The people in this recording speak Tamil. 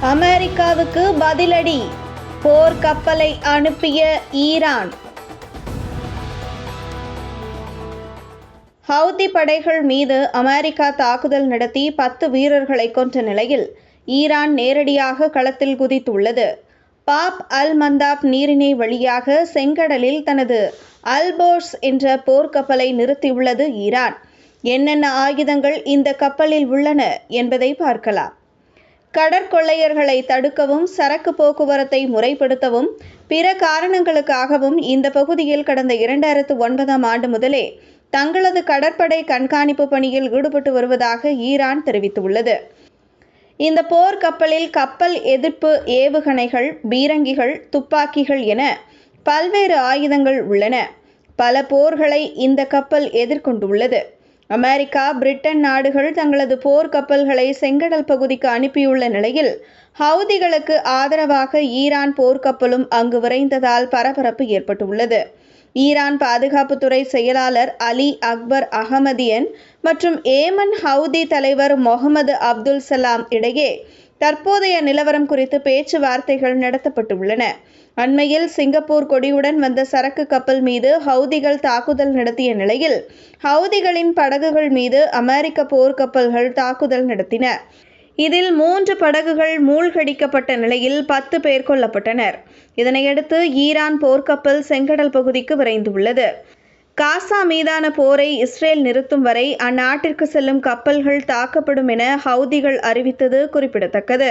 அமெரிக்காவுக்கு பதிலடி. போர்க்கப்பலை அனுப்பிய ஈரான். ஹவுதி படைகள் மீது அமெரிக்கா தாக்குதல் நடத்தி பத்து வீரர்களை கொன்ற நிலையில் ஈரான் நேரடியாக களத்தில் குதித்துள்ளது. பாப் அல் மந்தாப் நீரிணை வழியாக செங்கடலில் தனது அல்போர்ஸ் என்ற போர்க்கப்பலை நிறுத்தியுள்ளது ஈரான். என்னென்ன ஆயுதங்கள் இந்த கப்பலில் உள்ளன என்பதை பார்க்கலாம். கடற்கொள்ளையர்களை தடுக்கவும் சரக்கு போக்குவரத்தை முறைப்படுத்தவும் பிற காரணங்களுக்காகவும் இந்த பகுதியில் கடந்த இரண்டாயிரத்து ஒன்பதாம் ஆண்டு முதலே தங்களது கடற்படை கண்காணிப்பு பணியில் ஈடுபட்டு வருவதாக ஈரான் தெரிவித்துள்ளது. இந்த போர் கப்பலில் கப்பல் எதிர்ப்பு ஏவுகணைகள் பீரங்கிகள் துப்பாக்கிகள் என பல்வேறு ஆயுதங்கள் உள்ளன. பல போர்களை இந்த கப்பல் எதிர்கொண்டுள்ளது. அமெரிக்கா பிரிட்டன் நாடுகள் தங்களது போர் கப்பல்களை செங்கடல் பகுதிக்கு அனுப்பியுள்ள நிலையில் ஹவுதிகளுக்கு ஆதரவாக ஈரான் போர்க்கப்பலும் அங்கு விரைந்ததால் பரபரப்பு ஏற்பட்டுள்ளது. ஈரான் பாதுகாப்புத்துறை செயலாளர் அலி அக்பர் அகமதியன் மற்றும் ஏமன் ஹவுதி தலைவர் முகமது அப்துல் சலாம் இடையே தற்போதைய நிலவரம் குறித்து பேச்சுவார்த்தைகள் நடத்தப்பட்டுள்ளன. அண்மையில் சிங்கப்பூர் கொடியுடன் வந்த சரக்கு கப்பல் மீது ஹவுதிகள் தாக்குதல் நடத்திய நிலையில் ஹவுதிகளின் படகுகள் மீது அமெரிக்க போர்க்கப்பல்கள் தாக்குதல் நடத்தின. இதில் மூன்று படகுகள் மூழ்கடிக்கப்பட்ட நிலையில் பத்து பேர் கொல்லப்பட்டனர். இதனையடுத்து ஈரான் போர்க்கப்பல் செங்கடல் பகுதிக்கு விரைந்துள்ளது. காசா மீதான போரை இஸ்ரேல் நிறுத்தும் வரை அந்நாட்டிற்கு செல்லும் கப்பல்கள் தாக்கப்படும் என ஹவுதிகள் அறிவித்தது குறிப்பிடத்தக்கது.